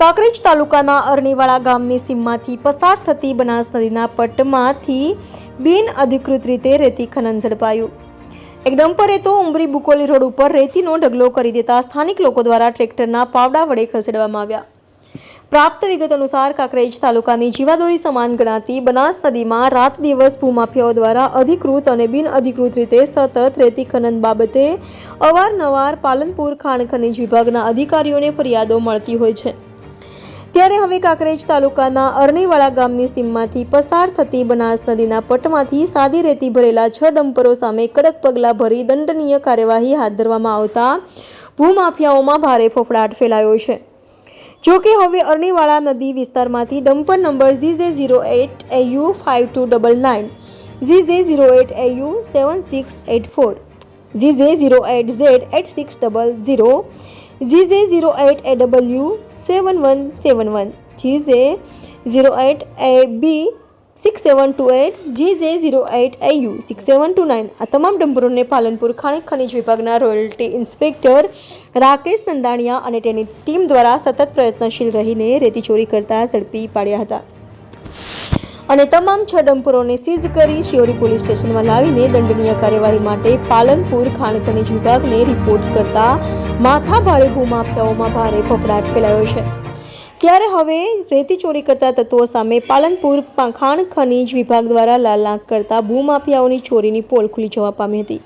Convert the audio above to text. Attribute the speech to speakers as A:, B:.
A: કાંકરેજ તાલુકાના અરણીવાળા ગામની સીમમાંથી પસાર થતી બનાસ નદીના પટમાંથી બિન અધિકૃત રીતે રેતી ખનન ઝડપાયું. એક ડમ્પરે તો ઉમરી બુકોલી રોડ ઉપર રેતીનો ઢગલો કરી દેતા સ્થાનિક લોકો દ્વારા ટ્રેક્ટરના પાવડા વડે ખસેડવામાં આવ્યા. પ્રાપ્ત વિગત અનુસાર કાંકરેજ તાલુકાની જીવાદોરી સમાન ગણાતી બનાસ નદીમાં રાત દિવસ ભૂમાફિયાઓ દ્વારા અધિકૃત અને બિન અધિકૃત રીતે સતત રેતી ખનન બાબતે અવારનવાર પાલનપુર ખાણ ખનીજ વિભાગના અધિકારીઓને ફરિયાદો મળતી હોય છે. ત્યારે હવે કાંકરેજ તાલુકાના અરણીવાળા ગામની સીમમાંથી પસાર થતી બનાસ નદીના પટમાંથી સાદી રેતી ભરેલા છ ડમ્પરો સામે કડક પગલાં ભરી દંડનીય કાર્યવાહી હાથ ધરવામાં આવતા ભૂમાફિયાઓમાં ભારે ફફડાટ ફેલાયો છે. જો કે હવે અરણીવાળા નદી વિસ્તારમાંથી dumper number G J zero eight AU five two double nine G J zero eight AU seven six eight four G J zero eight Z eight six double zero G J zero eight A W seven one seven one, G J zero eight A B six seven two eight G J zero eight A U, six seven two nine. આ તમામ ડમ્પરોને પાલનપુર ખાણી ખનિજ વિભાગના royalty inspector Rakesh Nandaniya અને તેની team દ્વારા સતત પ્રયત્નશીલ રહીને રેતી ચોરી કરતા ઝડપી પાડ્યા હતા. અને તમામ છ ડમ્પરોને સીઝ કરી શિયોરી પોલીસ સ્ટેશનમાં લાવીને દંડનીય કાર્યવાહી માટે પાલનપુર ખાણ ખનિજ વિભાગને રિપોર્ટ કરતા માથા ભારે ભૂમાફિયાઓમાં ભારે ફફડાટ ફેલાયો છે. ત્યારે હવે રેતી ચોરી કરતા તત્વો સામે પાલનપુર ખાણ ખનીજ વિભાગ દ્વારા લાલ કરતા ભૂમાફિયાઓની ચોરીની પોલ ખુલી જવા પામી હતી.